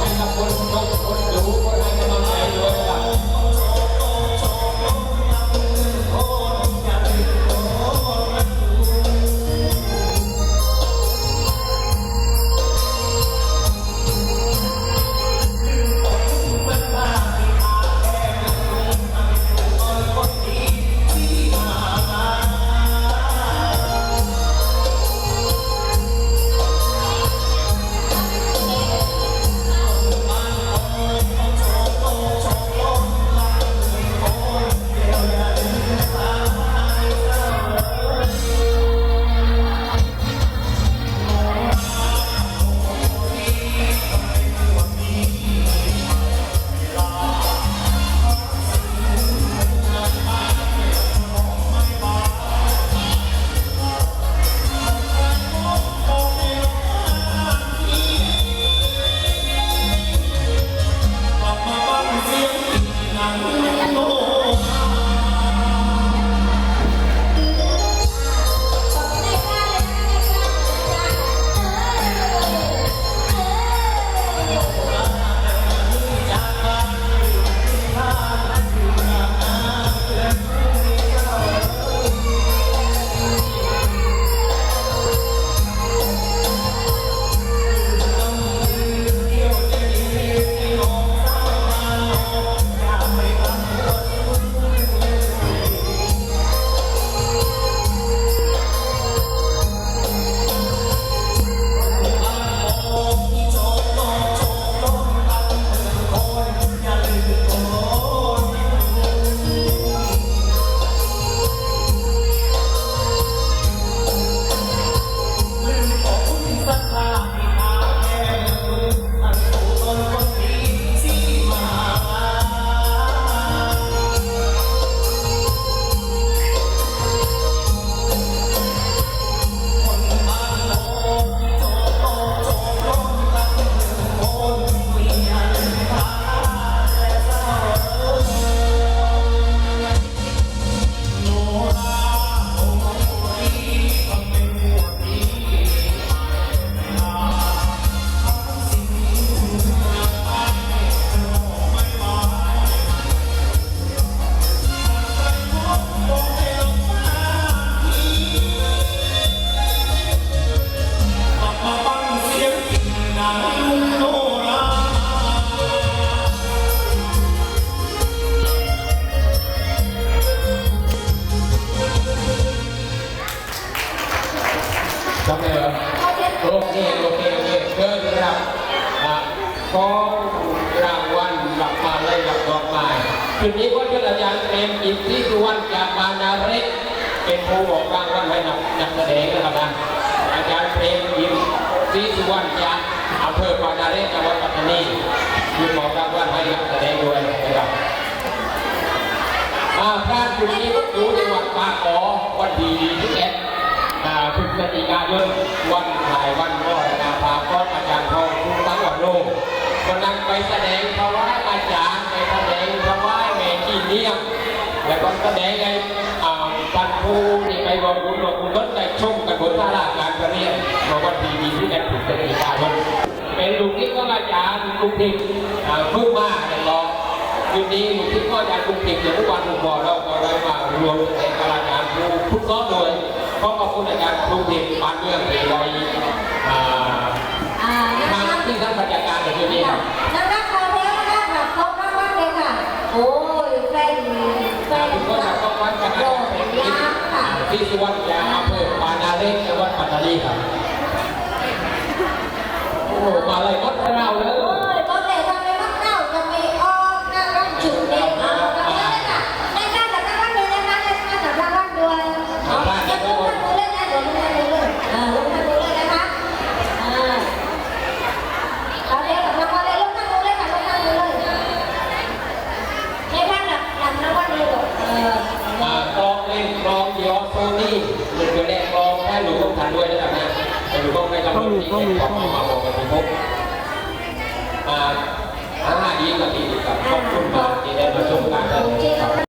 อันกับคนต้องคนดู ของรางวัลหลับมาเลยหลับดอกไม้จุดนี้ก็เป็นอาจารย์เปรมอินทรีสุวรรณจากบานาเรศเป็นผู้บอกรางวัลให้นักนักแสดงนะครับนะอาจารย์เปรมอินทรีสุวรรณจากอำเภอบานาเรศจังหวัดปัตตานีคือบอกรางวัลให้นักแสดงด้วยนะครับอาพระจุดนี้ก็อยู่จังหวัดปากขอวันที่21อ่าพฤศจิกายนวันถ่ายวันรอดนาภาพร้ออาจารย์ทองคุณทั้งวันโลก วันนั้นไปแสดงถวายอาจารย์ไปแสดงถวายแม่จีเนียมแล้วก็แสดงในอ่าพันภูที่ไปบอกคุณบอกคุณรถได้ชมกันบนท่าราการประเรียนบอกวันที่21พฤศจิกายนเป็นลูกที่ของอาจารย์ลูกทิพย์อ่าเพิ่งมาในรองคืนนี้ลูกที่ก็อาจารย์กรุงเทพเดี๋ยวทุกวันผมบอกเราก็ได้มารวมในกระดานผู้ทุกซ้อนโดยขอขอบคุณอาจารย์กรุงเทพปานเมืองที่ไว้อ่าอ่านะมาคะที่ท่าน บรรยากาศในที่นี้ครับนักนักคอเทสนะคะแบบครบมากมากเลยค่ะ โอ้ยแฟนแฟนทุกคนจะต้องวัดกันโดนะดยางค่ะที่สุวรรณยาอำเภอปานาเล็กจังหวัดปัตตานีครับ โอ้มาเลยมดเราเก็มีก็มีอ่าหารดีกับดีกับขอบคุณมาก